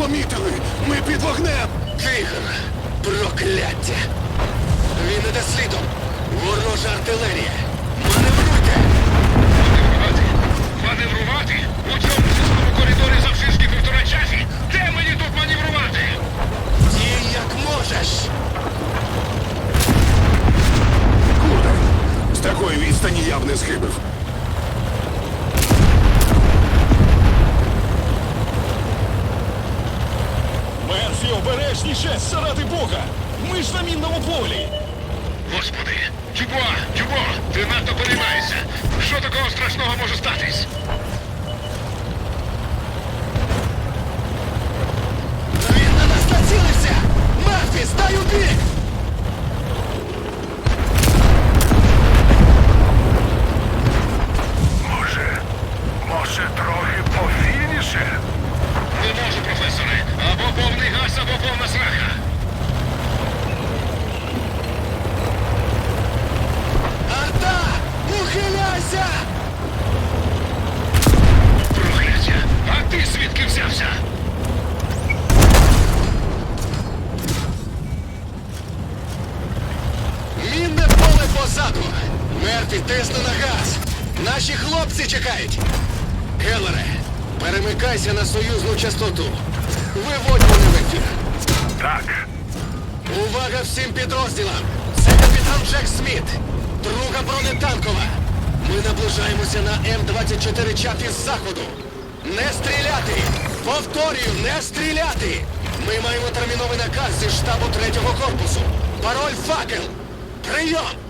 помітили! Ми під вогнем! Тигр! Прокляття! Він іде слідом! Ворожа артилерія! Маневруйте! Маневрувати? Маневрувати? У цьому сільському коридорі завширшки півтора часі? Де мені тут маневрувати? Дій як можеш! Куди? З такої відстані я б не схибив. Мерфі, обережніше, заради Бога! Ми ж на мінному полі! Господи! Дюбуа! Дюбуа! Ти надто переймаєшся! Що такого страшного може статись? Він на нас націлився! Мерфі, стай у бік! Може, може трохи позаду! Мерфі, тисни на газ! Наші хлопці чекають! Келлере, перемикайся на союзну частоту. Виводь мене в ефір. Так. Увага всім підрозділам! Це капітан Джек Сміт, друга бронетанкова. Ми наближаємося на М-24 чат із заходу. Не стріляти! Повторюю, не стріляти! Ми маємо терміновий наказ зі штабу третього корпусу. Пароль факел. Прийом!